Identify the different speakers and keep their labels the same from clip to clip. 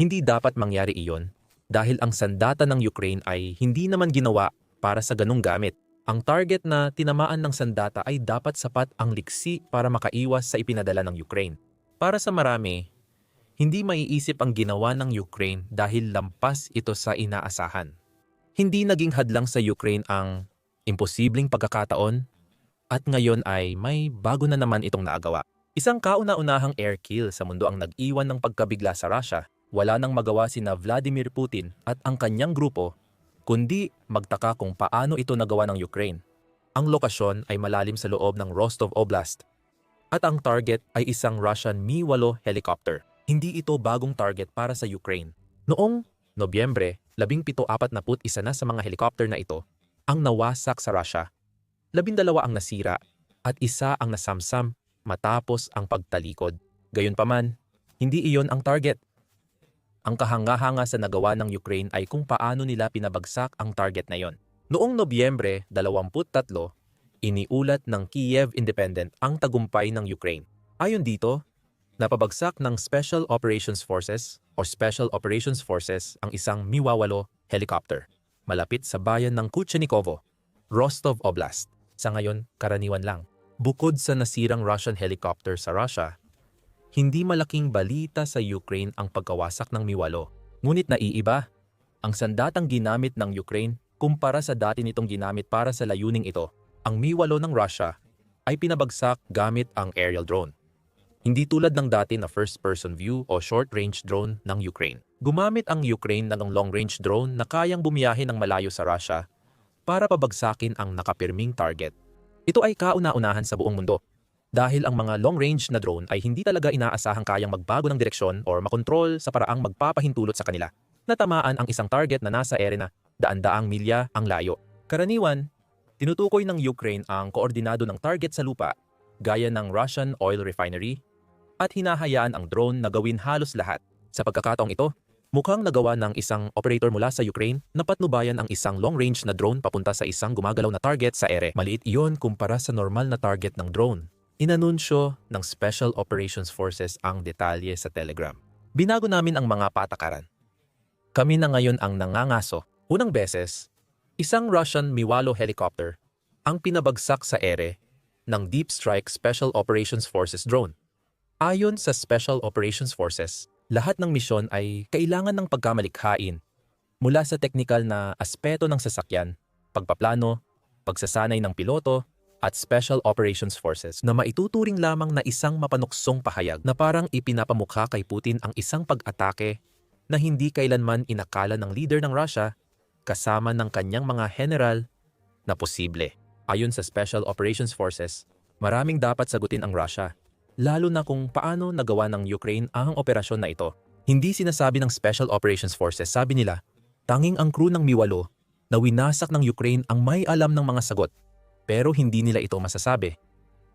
Speaker 1: Hindi dapat mangyari iyon dahil ang sandata ng Ukraine ay hindi naman ginawa para sa ganung gamit. Ang target na tinamaan ng sandata ay dapat sapat ang liksi para makaiwas sa ipinadala ng Ukraine. Para sa marami, hindi maiisip ang ginawa ng Ukraine dahil lampas ito sa inaasahan. Hindi naging hadlang sa Ukraine ang imposibleng pagkakataon at ngayon ay may bago na naman itong naagawa. Isang kauna-unahang air kill sa mundo ang nag-iwan ng pagkabigla sa Russia. Wala nang magawa sina Vladimir Putin at ang kanyang grupo, kundi magtaka kung paano ito nagawa ng Ukraine. Ang lokasyon ay malalim sa loob ng Rostov Oblast. At ang target ay isang Russian Mi-8 helicopter. Hindi ito bagong target para sa Ukraine. Noong Nobyembre, 1741 na sa mga helicopter na ito ang nawasak sa Russia. Labindalawa ang nasira at isa ang nasamsam matapos ang pagtalikod. Gayunpaman, hindi iyon ang target. Ang kahanga-hanga sa nagawa ng Ukraine ay kung paano nila pinabagsak ang target na yon. Noong Nobyembre 23, iniulat ng Kiev Independent ang tagumpay ng Ukraine. Ayon dito, napabagsak ng Special Operations Forces o Special Operations Forces ang isang Mi-8 helicopter malapit sa bayan ng Kuchenikovo, Rostov Oblast. Sa ngayon, karaniwan lang. Bukod sa nasirang Russian helicopter sa Russia, hindi malaking balita sa Ukraine ang pagkawasak ng Mi-8. Ngunit naiiba, ang sandatang ginamit ng Ukraine kumpara sa dati nitong ginamit para sa layuning ito. Ang Mi-8 ng Russia ay pinabagsak gamit ang aerial drone. Hindi tulad ng dati na first-person view o short-range drone ng Ukraine. Gumamit ang Ukraine ng long-range drone na kayang bumiyahe ng malayo sa Russia para pabagsakin ang nakapirming target. Ito ay kauna-unahan sa buong mundo dahil ang mga long-range na drone ay hindi talaga inaasahang kayang magbago ng direksyon o makontrol sa paraang magpapahintulot sa kanila. Natamaan ang isang target na nasa ere na daan-daang milya ang layo. Karaniwan, tinutukoy ng Ukraine ang koordinado ng target sa lupa gaya ng Russian oil refinery at hinahayaan ang drone na gawin halos lahat. Sa pagkakataong ito, mukhang nagawa ng isang operator mula sa Ukraine na patnubayan ang isang long-range na drone papunta sa isang gumagalaw na target sa ere. Maliit iyon kumpara sa normal na target ng drone. Inanunsyo ng Special Operations Forces ang detalye sa Telegram. Binago namin ang mga patakaran. Kami na ngayon ang nangangaso. Unang beses, isang Russian Miwalo helicopter ang pinabagsak sa ere ng Deep Strike Special Operations Forces drone. Ayon sa Special Operations Forces, lahat ng misyon ay kailangan ng pagkamalikhain mula sa teknikal na aspeto ng sasakyan, pagpaplano, pagsasanay ng piloto, at Special Operations Forces na maituturing lamang na isang mapanuksong pahayag na parang ipinapamukha kay Putin ang isang pag-atake na hindi kailanman inakala ng leader ng Russia kasama ng kanyang mga general na posible. Ayon sa Special Operations Forces, maraming dapat sagutin ang Russia lalo na kung paano nagawa ng Ukraine ang operasyon na ito. Hindi sinasabi ng Special Operations Forces, sabi nila, tanging ang crew ng Mi-8 na winasak ng Ukraine ang may alam ng mga sagot. Pero hindi nila ito masasabi.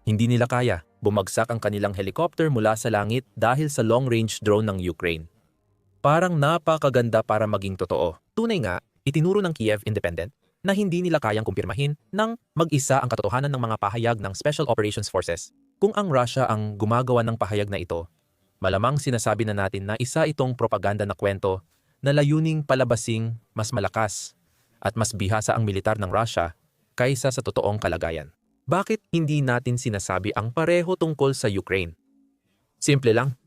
Speaker 1: Hindi nila kaya bumagsak ang kanilang helicopter mula sa langit dahil sa long-range drone ng Ukraine. Parang napakaganda para maging totoo. Tunay nga, itinuro ng Kiev Independent na hindi nila kayang kumpirmahin ng mag-isa ang katotohanan ng mga pahayag ng Special Operations Forces kung ang Russia ang gumagawa ng pahayag na ito, malamang sinasabi na natin na isa itong propaganda na kwento na layuning palabasing mas malakas at mas bihasa ang militar ng Russia kaysa sa totoong kalagayan. Bakit hindi natin sinasabi ang pareho tungkol sa Ukraine? Simple lang.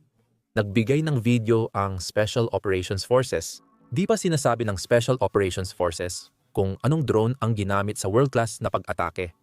Speaker 1: Nagbigay ng video ang Special Operations Forces. Di pa sinasabi ng Special Operations Forces kung anong drone ang ginamit sa world-class na pag-atake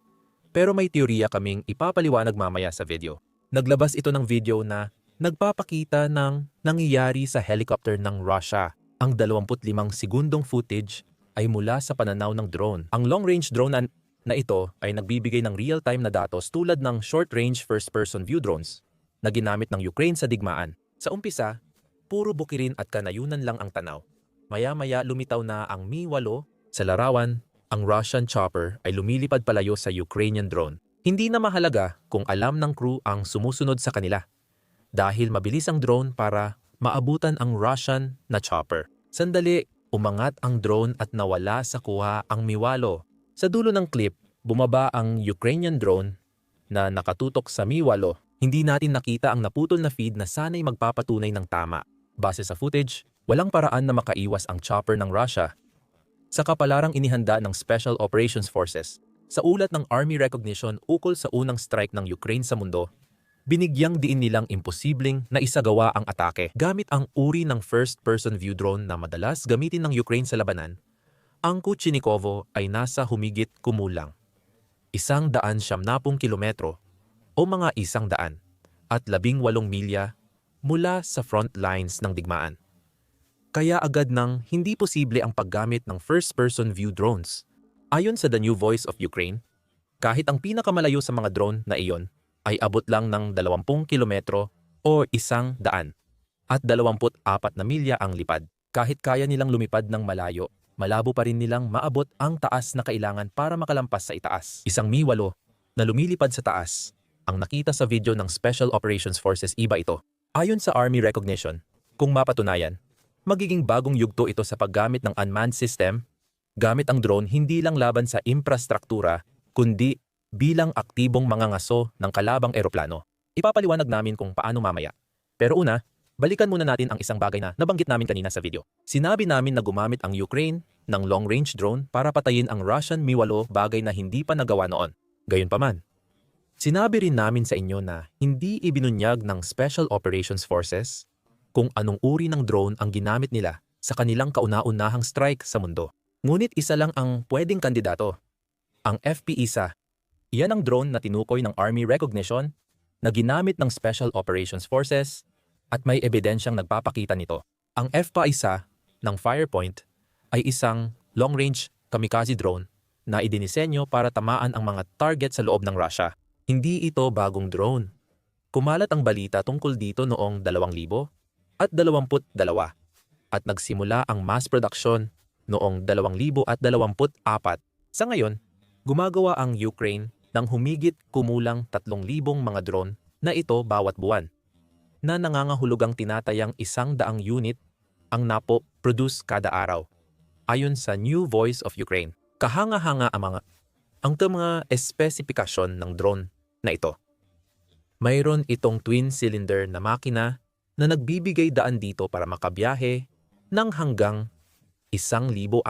Speaker 1: pero may teorya kaming ipapaliwanag mamaya sa video. Naglabas ito ng video na nagpapakita ng nangyayari sa helicopter ng Russia. Ang 25 segundong footage ay mula sa pananaw ng drone. Ang long-range drone na, ito ay nagbibigay ng real-time na datos tulad ng short-range first-person view drones na ginamit ng Ukraine sa digmaan. Sa umpisa, puro bukirin at kanayunan lang ang tanaw. Maya-maya lumitaw na ang Mi-8 sa larawan ang Russian chopper ay lumilipad palayo sa Ukrainian drone. Hindi na mahalaga kung alam ng crew ang sumusunod sa kanila dahil mabilis ang drone para maabutan ang Russian na chopper. Sandali, umangat ang drone at nawala sa kuha ang miwalo. Sa dulo ng clip, bumaba ang Ukrainian drone na nakatutok sa miwalo. Hindi natin nakita ang naputol na feed na sana'y magpapatunay ng tama. Base sa footage, Walang paraan na makaiwas ang chopper ng Russia sa kapalarang inihanda ng Special Operations Forces sa ulat ng Army Recognition ukol sa unang strike ng Ukraine sa mundo, binigyang diin nilang imposibleng na isagawa ang atake gamit ang uri ng first-person view drone na madalas gamitin ng Ukraine sa labanan. Ang Kuchinikovo ay nasa humigit kumulang isang daan siyamnapong kilometro o mga isang daan at labing walong milya mula sa front lines ng digmaan. Kaya agad nang hindi posible ang paggamit ng first-person view drones. Ayon sa The New Voice of Ukraine, kahit ang pinakamalayo sa mga drone na iyon ay abot lang ng 20 kilometro o isang daan at 24 na milya ang lipad. Kahit kaya nilang lumipad ng malayo, malabo pa rin nilang maabot ang taas na kailangan para makalampas sa itaas. Isang Mi-8 na lumilipad sa taas ang nakita sa video ng Special Operations Forces iba ito. Ayon sa Army Recognition, kung mapatunayan, magiging bagong yugto ito sa paggamit ng unmanned system gamit ang drone hindi lang laban sa infrastruktura, kundi bilang aktibong mga ngaso ng kalabang eroplano. Ipapaliwanag namin kung paano mamaya. Pero una, balikan muna natin ang isang bagay na nabanggit namin kanina sa video. Sinabi namin na gumamit ang Ukraine ng long-range drone para patayin ang Russian Mi-8 bagay na hindi pa nagawa noon. Gayunpaman, sinabi rin namin sa inyo na hindi ibinunyag ng Special Operations Forces kung anong uri ng drone ang ginamit nila sa kanilang kauna-unahang strike sa mundo. Ngunit isa lang ang pwedeng kandidato, ang FP-1. Iyan ang drone na tinukoy ng Army Recognition na ginamit ng Special Operations Forces at may ebidensyang nagpapakita nito. Ang FPA-1 ng Firepoint ay isang long-range kamikaze drone na idinisenyo para tamaan ang mga target sa loob ng Russia. Hindi ito bagong drone. Kumalat ang balita tungkol dito noong 2000 at 22 at nagsimula ang mass production noong 2024. Sa ngayon, gumagawa ang Ukraine ng humigit kumulang 3,000 mga drone na ito bawat buwan na nangangahulugang tinatayang isang daang unit ang napo-produce kada araw. Ayon sa New Voice of Ukraine, kahanga-hanga ang mga ang mga espesipikasyon ng drone na ito. Mayroon itong twin-cylinder na makina na nagbibigay daan dito para makabiyahe ng hanggang 1,600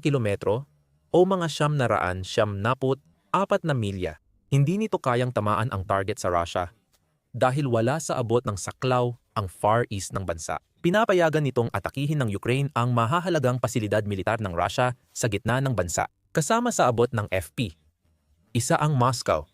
Speaker 1: kilometro o mga siyam na raan siyam naput apat na milya. Hindi nito kayang tamaan ang target sa Russia dahil wala sa abot ng saklaw ang far east ng bansa. Pinapayagan nitong atakihin ng Ukraine ang mahahalagang pasilidad militar ng Russia sa gitna ng bansa, kasama sa abot ng FP. Isa ang Moscow,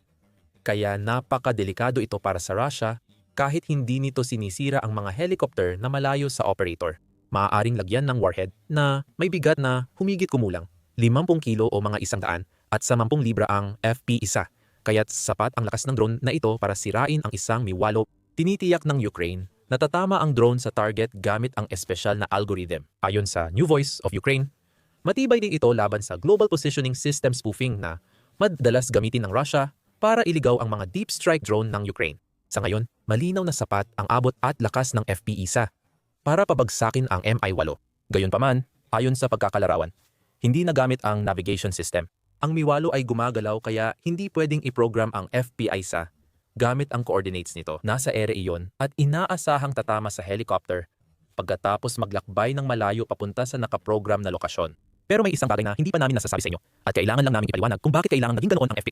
Speaker 1: kaya napakadelikado ito para sa Russia kahit hindi nito sinisira ang mga helicopter na malayo sa operator. Maaaring lagyan ng warhead na may bigat na humigit kumulang 50 kilo o mga isang daan at 10 libra ang FP-1 kaya't sapat ang lakas ng drone na ito para sirain ang isang miwalo. Tinitiyak ng Ukraine na tatama ang drone sa target gamit ang espesyal na algorithm. Ayon sa New Voice of Ukraine, matibay din ito laban sa global positioning system spoofing na madalas gamitin ng Russia para iligaw ang mga deep strike drone ng Ukraine. Sa ngayon, malinaw na sapat ang abot at lakas ng FP-1 para pabagsakin ang MI-8. Gayunpaman, ayon sa pagkakalarawan, hindi nagamit ang navigation system ang Miwalo ay gumagalaw kaya hindi pwedeng i-program ang FBI sa gamit ang coordinates nito. Nasa ere iyon at inaasahang tatama sa helicopter pagkatapos maglakbay ng malayo papunta sa nakaprogram na lokasyon. Pero may isang bagay na hindi pa namin nasasabi sa inyo at kailangan lang namin ipaliwanag kung bakit kailangan naging ganoon ang FP.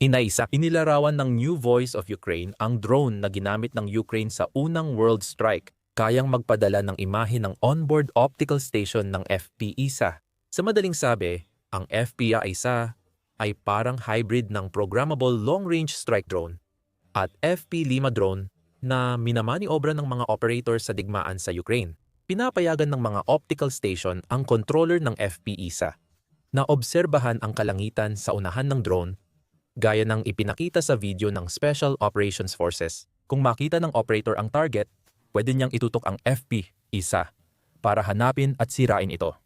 Speaker 1: Inaisa, inilarawan ng New Voice of Ukraine ang drone na ginamit ng Ukraine sa unang world strike kayang magpadala ng imahe ng onboard optical station ng FP-1. Sa madaling sabi, ang FPA-1 ay parang hybrid ng Programmable Long-Range Strike Drone at FP-5 drone na minamaniobra ng mga operator sa digmaan sa Ukraine. Pinapayagan ng mga optical station ang controller ng FP-1 na obserbahan ang kalangitan sa unahan ng drone gaya ng ipinakita sa video ng Special Operations Forces. Kung makita ng operator ang target, pwede niyang itutok ang FP-1 para hanapin at sirain ito.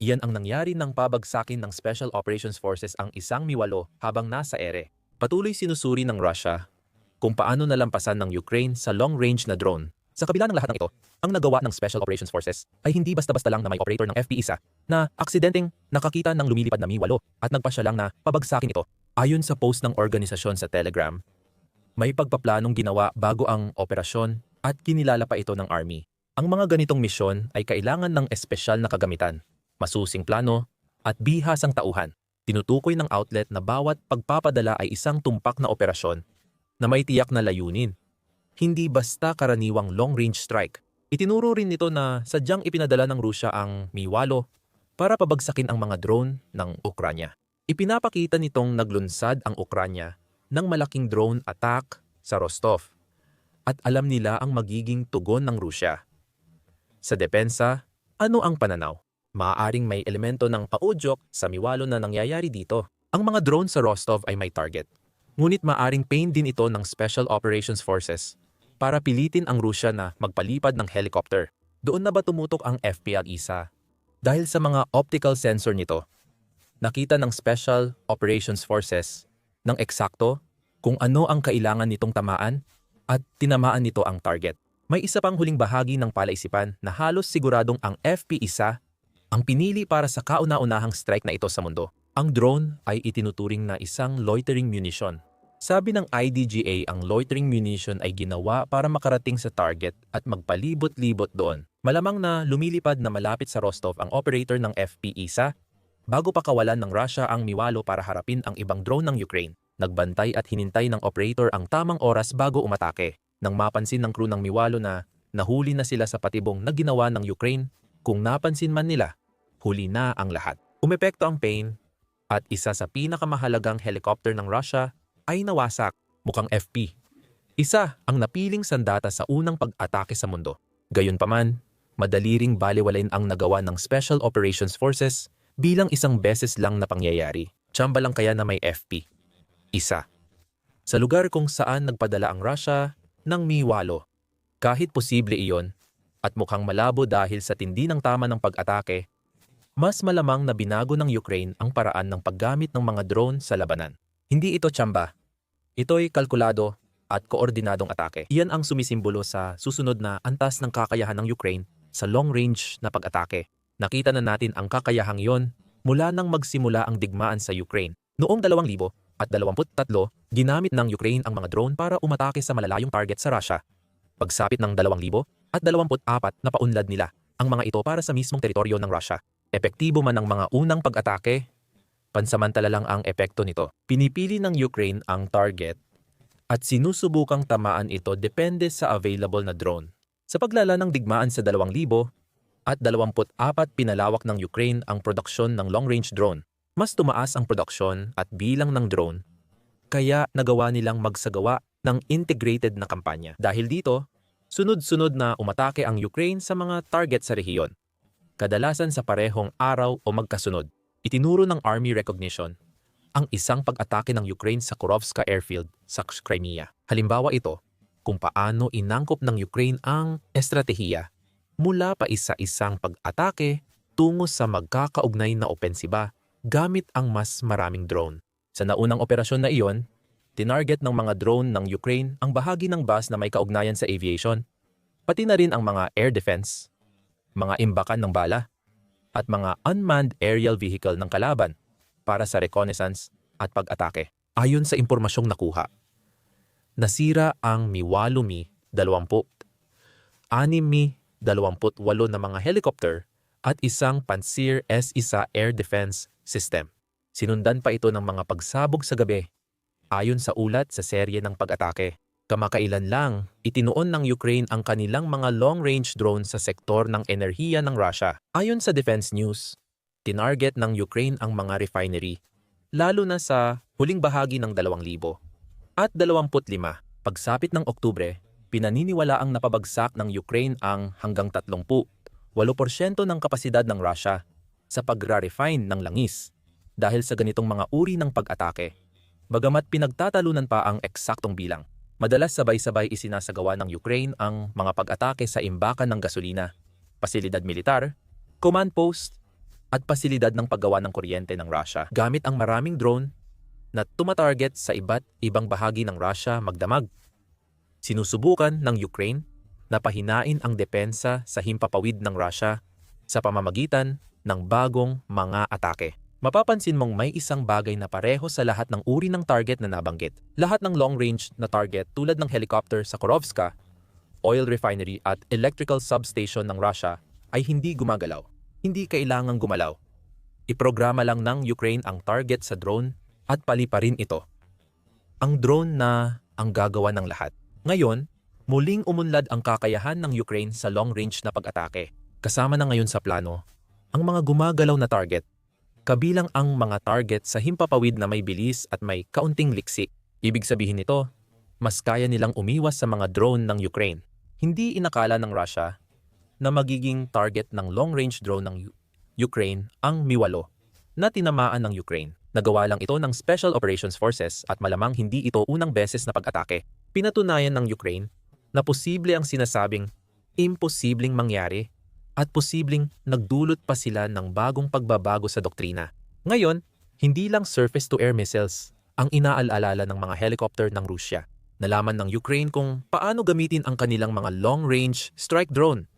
Speaker 1: Iyan ang nangyari ng pabagsakin ng Special Operations Forces ang isang miwalo habang nasa ere. Patuloy sinusuri ng Russia kung paano nalampasan ng Ukraine sa long-range na drone. Sa kabila ng lahat ng ito, ang nagawa ng Special Operations Forces ay hindi basta-basta lang na may operator ng FP-1 na aksidenteng nakakita ng lumilipad na Mi-8 at nagpasya lang na pabagsakin ito. Ayon sa post ng organisasyon sa Telegram, may pagpaplanong ginawa bago ang operasyon at kinilala pa ito ng Army. Ang mga ganitong misyon ay kailangan ng espesyal na kagamitan, masusing plano, at bihasang tauhan. Tinutukoy ng outlet na bawat pagpapadala ay isang tumpak na operasyon na may tiyak na layunin. Hindi basta karaniwang long-range strike. Itinuro rin nito na sadyang ipinadala ng Rusya ang Mi-8 para pabagsakin ang mga drone ng Ukranya. Ipinapakita nitong naglunsad ang Ukranya ng malaking drone attack sa Rostov at alam nila ang magiging tugon ng Rusya. Sa depensa, ano ang pananaw? Maaaring may elemento ng paudyok sa miwalo na nangyayari dito. Ang mga drone sa Rostov ay may target. Ngunit maaring pain din ito ng Special Operations Forces para pilitin ang Rusya na magpalipad ng helicopter. Doon na ba tumutok ang FPL-ISA? Dahil sa mga optical sensor nito, nakita ng Special Operations Forces ng eksakto kung ano ang kailangan nitong tamaan at tinamaan nito ang target. May isa pang huling bahagi ng palaisipan na halos siguradong ang FP-ISA ang pinili para sa kauna-unahang strike na ito sa mundo. Ang drone ay itinuturing na isang loitering munition. Sabi ng IDGA ang loitering munition ay ginawa para makarating sa target at magpalibot-libot doon. Malamang na lumilipad na malapit sa Rostov ang operator ng FP-ISA bago pa kawalan ng Russia ang Miwalo para harapin ang ibang drone ng Ukraine. Nagbantay at hinintay ng operator ang tamang oras bago umatake. Nang mapansin ng crew ng Miwalo na nahuli na sila sa patibong na ginawa ng Ukraine, kung napansin man nila, huli na ang lahat. Umepekto ang pain at isa sa pinakamahalagang helicopter ng Russia ay nawasak, mukhang FP. Isa ang napiling sandata sa unang pag-atake sa mundo. Gayunpaman, madali ring baliwalain ang nagawa ng Special Operations Forces bilang isang beses lang na pangyayari. Tsamba lang kaya na may FP. Isa. Sa lugar kung saan nagpadala ang Russia ng Mi-8. Kahit posible iyon, at mukhang malabo dahil sa tindi ng tama ng pag-atake, mas malamang na binago ng Ukraine ang paraan ng paggamit ng mga drone sa labanan. Hindi ito tsamba. Ito'y kalkulado at koordinadong atake. Iyan ang sumisimbolo sa susunod na antas ng kakayahan ng Ukraine sa long-range na pag-atake. Nakita na natin ang kakayahang yon mula nang magsimula ang digmaan sa Ukraine. Noong 2000 at 23, ginamit ng Ukraine ang mga drone para umatake sa malalayong target sa Russia. Pagsapit ng 2,000 at 24 na paunlad nila ang mga ito para sa mismong teritoryo ng Russia. Epektibo man ang mga unang pag-atake, pansamantala lang ang epekto nito. Pinipili ng Ukraine ang target at sinusubukang tamaan ito depende sa available na drone. Sa paglala ng digmaan sa 2,000 at 24 pinalawak ng Ukraine ang produksyon ng long-range drone. Mas tumaas ang produksyon at bilang ng drone, kaya nagawa nilang magsagawa ng integrated na kampanya. Dahil dito, sunod-sunod na umatake ang Ukraine sa mga target sa rehiyon. Kadalasan sa parehong araw o magkasunod, itinuro ng Army Recognition ang isang pag-atake ng Ukraine sa Kurovska Airfield sa Crimea. Halimbawa ito kung paano inangkop ng Ukraine ang estratehiya mula pa isa-isang pag-atake tungo sa magkakaugnay na opensiba gamit ang mas maraming drone. Sa naunang operasyon na iyon, tinarget ng mga drone ng Ukraine ang bahagi ng bus na may kaugnayan sa aviation, pati na rin ang mga air defense, mga imbakan ng bala, at mga unmanned aerial vehicle ng kalaban para sa reconnaissance at pag-atake. Ayon sa impormasyong nakuha, nasira ang Mi-8 Mi-20, 6 Mi-28 na mga helicopter at isang Pantsir S-1 air defense system. Sinundan pa ito ng mga pagsabog sa gabi ayon sa ulat sa serye ng pag-atake. Kamakailan lang, itinuon ng Ukraine ang kanilang mga long-range drone sa sektor ng enerhiya ng Russia. Ayon sa Defense News, tinarget ng Ukraine ang mga refinery, lalo na sa huling bahagi ng 2,000 at 25. Pagsapit ng Oktubre, pinaniniwala ang napabagsak ng Ukraine ang hanggang 30, 8% ng kapasidad ng Russia sa pagra-refine ng langis dahil sa ganitong mga uri ng pag-atake. Bagamat pinagtatalunan pa ang eksaktong bilang, madalas sabay-sabay isinasagawa ng Ukraine ang mga pag-atake sa imbakan ng gasolina, pasilidad militar, command post, at pasilidad ng paggawa ng kuryente ng Russia gamit ang maraming drone na tumatarget sa iba't ibang bahagi ng Russia magdamag. Sinusubukan ng Ukraine na pahinain ang depensa sa himpapawid ng Russia sa pamamagitan ng bagong mga atake. Mapapansin mong may isang bagay na pareho sa lahat ng uri ng target na nabanggit. Lahat ng long-range na target tulad ng helicopter sa Korovska oil refinery at electrical substation ng Russia ay hindi gumagalaw. Hindi kailangang gumalaw. Iprograma lang ng Ukraine ang target sa drone at paliparin ito. Ang drone na ang gagawa ng lahat. Ngayon, muling umunlad ang kakayahan ng Ukraine sa long-range na pag-atake. Kasama na ngayon sa plano ang mga gumagalaw na target, kabilang ang mga target sa himpapawid na may bilis at may kaunting liksi. Ibig sabihin nito, mas kaya nilang umiwas sa mga drone ng Ukraine. Hindi inakala ng Russia na magiging target ng long-range drone ng Ukraine ang Mi-8 na tinamaan ng Ukraine. Nagawa lang ito ng Special Operations Forces at malamang hindi ito unang beses na pag-atake. Pinatunayan ng Ukraine na posible ang sinasabing imposibleng mangyari at posibleng nagdulot pa sila ng bagong pagbabago sa doktrina. Ngayon, hindi lang surface-to-air missiles ang inaalala ng mga helicopter ng Rusya. Nalaman ng Ukraine kung paano gamitin ang kanilang mga long-range strike drone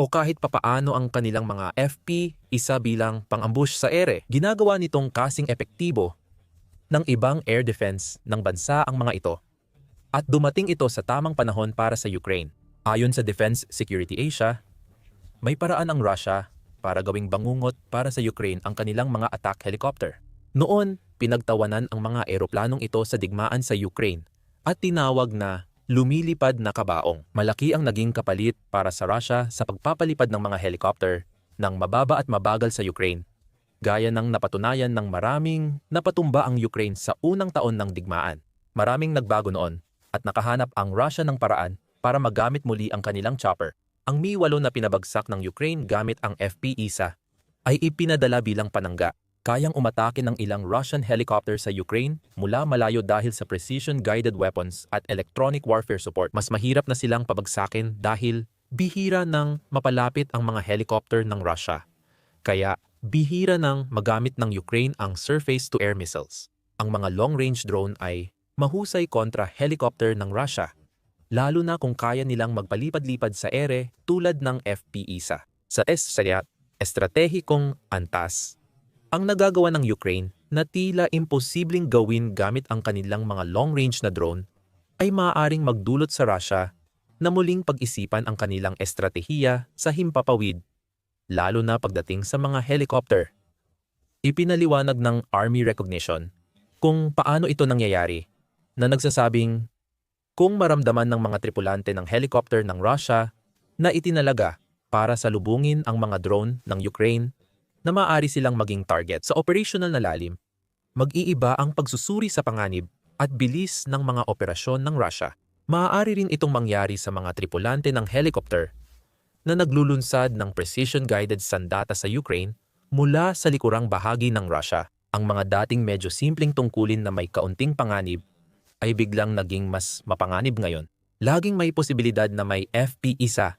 Speaker 1: o kahit papaano ang kanilang mga FP isa bilang pang-ambush sa ere. Ginagawa nitong kasing epektibo ng ibang air defense ng bansa ang mga ito. At dumating ito sa tamang panahon para sa Ukraine. Ayon sa Defense Security Asia, may paraan ang Russia para gawing bangungot para sa Ukraine ang kanilang mga attack helicopter. Noon, pinagtawanan ang mga eroplanong ito sa digmaan sa Ukraine at tinawag na lumilipad na kabaong. Malaki ang naging kapalit para sa Russia sa pagpapalipad ng mga helicopter ng mababa at mabagal sa Ukraine. Gaya ng napatunayan ng maraming napatumba ang Ukraine sa unang taon ng digmaan. Maraming nagbago noon at nakahanap ang Russia ng paraan para magamit muli ang kanilang chopper. Ang Mi-8 na pinabagsak ng Ukraine gamit ang FP-ISA ay ipinadala bilang panangga. Kayang umatake ng ilang Russian helicopter sa Ukraine mula malayo dahil sa precision-guided weapons at electronic warfare support. Mas mahirap na silang pabagsakin dahil bihira ng mapalapit ang mga helicopter ng Russia. Kaya bihira ng magamit ng Ukraine ang surface-to-air missiles. Ang mga long-range drone ay mahusay kontra helicopter ng Russia lalo na kung kaya nilang magpalipad-lipad sa ere tulad ng FP-ISA. Sa ESSAYAT, estratehikong antas. Ang nagagawa ng Ukraine na tila imposibleng gawin gamit ang kanilang mga long-range na drone ay maaaring magdulot sa Russia na muling pag-isipan ang kanilang estratehiya sa himpapawid, lalo na pagdating sa mga helicopter. Ipinaliwanag ng Army Recognition kung paano ito nangyayari na nagsasabing kung maramdaman ng mga tripulante ng helicopter ng Russia na itinalaga para salubungin ang mga drone ng Ukraine na maaari silang maging target sa operational na lalim, mag-iiba ang pagsusuri sa panganib at bilis ng mga operasyon ng Russia. Maaari rin itong mangyari sa mga tripulante ng helicopter na naglulunsad ng precision-guided sandata sa Ukraine mula sa likurang bahagi ng Russia. Ang mga dating medyo simpleng tungkulin na may kaunting panganib ay biglang naging mas mapanganib ngayon. Laging may posibilidad na may FP-1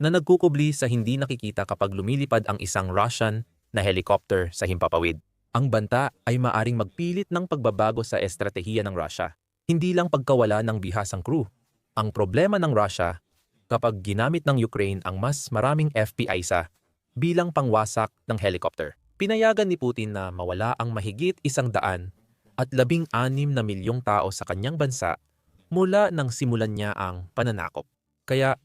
Speaker 1: na nagkukubli sa hindi nakikita kapag lumilipad ang isang Russian na helicopter sa himpapawid. Ang banta ay maaring magpilit ng pagbabago sa estratehiya ng Russia. Hindi lang pagkawala ng bihasang crew. Ang problema ng Russia kapag ginamit ng Ukraine ang mas maraming FP-1 bilang pangwasak ng helicopter. Pinayagan ni Putin na mawala ang mahigit isang daan at labing anim na milyong tao sa kanyang bansa mula nang simulan niya ang pananakop. Kaya,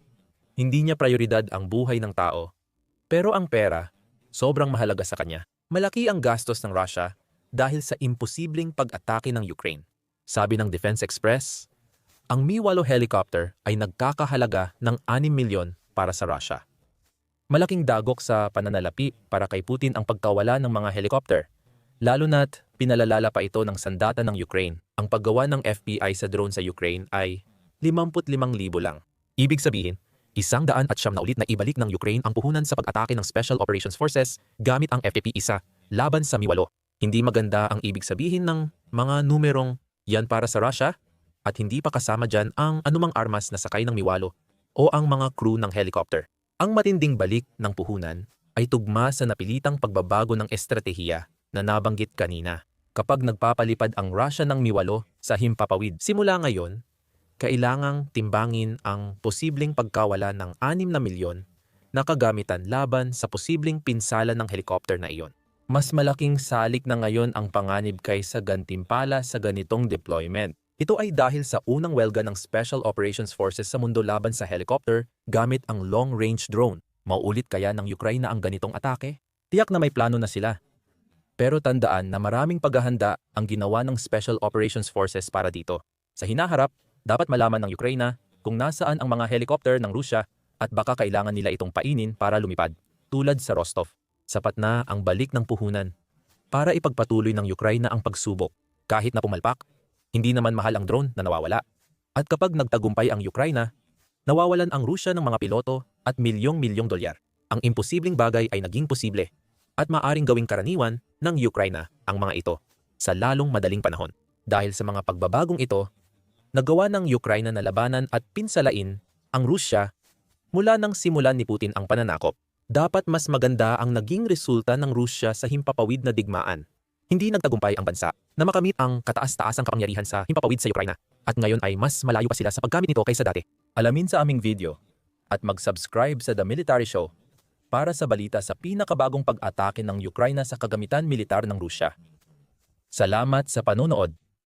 Speaker 1: hindi niya prioridad ang buhay ng tao. Pero ang pera, sobrang mahalaga sa kanya. Malaki ang gastos ng Russia dahil sa imposibleng pag-atake ng Ukraine. Sabi ng Defense Express, ang Mi-8 helicopter ay nagkakahalaga ng 6 milyon para sa Russia. Malaking dagok sa pananalapi para kay Putin ang pagkawala ng mga helicopter, lalo na't pinalalala pa ito ng sandata ng Ukraine. Ang paggawa ng FBI sa drone sa Ukraine ay 55,000 lang. Ibig sabihin, isang daan at siyam na ulit na ibalik ng Ukraine ang puhunan sa pag-atake ng Special Operations Forces gamit ang FPP-1 laban sa Mi-8. Hindi maganda ang ibig sabihin ng mga numerong yan para sa Russia at hindi pa kasama dyan ang anumang armas na sakay ng Mi-8 o ang mga crew ng helicopter. Ang matinding balik ng puhunan ay tugma sa napilitang pagbabago ng estratehiya na nabanggit kanina kapag nagpapalipad ang Russia ng miwalo sa himpapawid. Simula ngayon, kailangang timbangin ang posibleng pagkawala ng 6 na milyon na kagamitan laban sa posibleng pinsala ng helikopter na iyon. Mas malaking salik na ngayon ang panganib kaysa gantimpala sa ganitong deployment. Ito ay dahil sa unang welga ng Special Operations Forces sa mundo laban sa helicopter gamit ang long-range drone. Mauulit kaya ng Ukraine ang ganitong atake? Tiyak na may plano na sila. Pero tandaan na maraming paghahanda ang ginawa ng Special Operations Forces para dito. Sa hinaharap, dapat malaman ng Ukraine kung nasaan ang mga helicopter ng Rusya at baka kailangan nila itong painin para lumipad, tulad sa Rostov. Sapat na ang balik ng puhunan para ipagpatuloy ng Ukraine ang pagsubok kahit na pumalpak. Hindi naman mahal ang drone na nawawala. At kapag nagtagumpay ang Ukraine, nawawalan ang Rusya ng mga piloto at milyong-milyong dolyar. Ang imposibleng bagay ay naging posible at maaring gawing karaniwan ng Ukraine ang mga ito sa lalong madaling panahon. Dahil sa mga pagbabagong ito, nagawa ng Ukraine na labanan at pinsalain ang Rusya mula nang simulan ni Putin ang pananakop. Dapat mas maganda ang naging resulta ng Rusya sa himpapawid na digmaan. Hindi nagtagumpay ang bansa na makamit ang kataas-taasang kapangyarihan sa himpapawid sa Ukraine at ngayon ay mas malayo pa sila sa paggamit nito kaysa dati. Alamin sa aming video at mag-subscribe sa The Military Show para sa balita sa pinakabagong pag-atake ng Ukraine sa kagamitan militar ng Rusya. Salamat sa panonood.